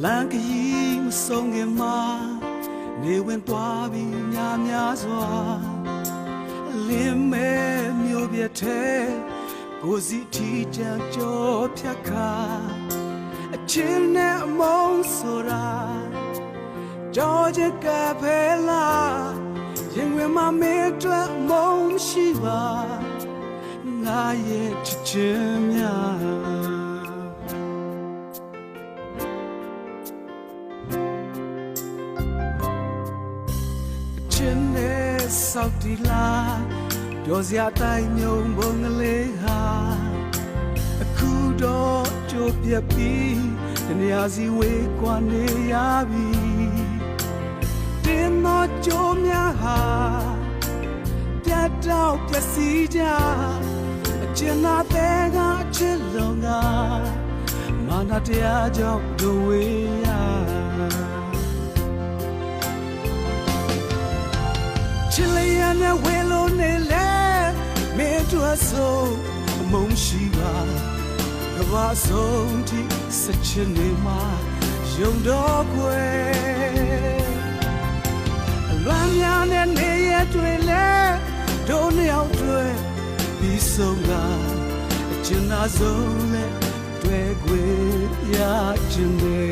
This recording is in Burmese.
လမ်းကကြီးမဆုံးခင်မှာနေဝင်သွားပြီးများများစွာလင်းမဲမျိုးပြတ်တဲ့ကိုစီထီတန်ကြောဖြတ်ခါအချင်းနဲ့အမုန်းဆိုတာကြောချက်ကဖဲလာရင်ဝင်မမေးအတွက်မုန်းရှိပါငါရဲ့ချစ်ချင်းများ ချင်နဲ့စောက်တီလာပြောစရာတိုင်းမြုံဘုံကလေးဟာအခုတော့ကြိုပြက်ပြီးတနေရာစီဝေးကွာနေရပြီတင်းမကြိုးများဟာပြတ်တော့ပြက်စီးကြအကျဉ်းနာတဲ့ကအချစ်လုံးကမာနတရားကြောင့်ဒဝေးရ ချစ်လျက်နဲ့ဝေလို့နေလဲမင်းတို့ဆိုအမုန်းရှိပါကဘာဆုံးထိစချင်နေမှာယုံတော့ကွယ်အလွမ်းများနဲ့နေရတွေ့လဲတို့နှစ်ယောက်တွေ့ပြီးဆုံးကအကျဉ်းသားဆုံးလဲတွေ့ခွေရချင်နေ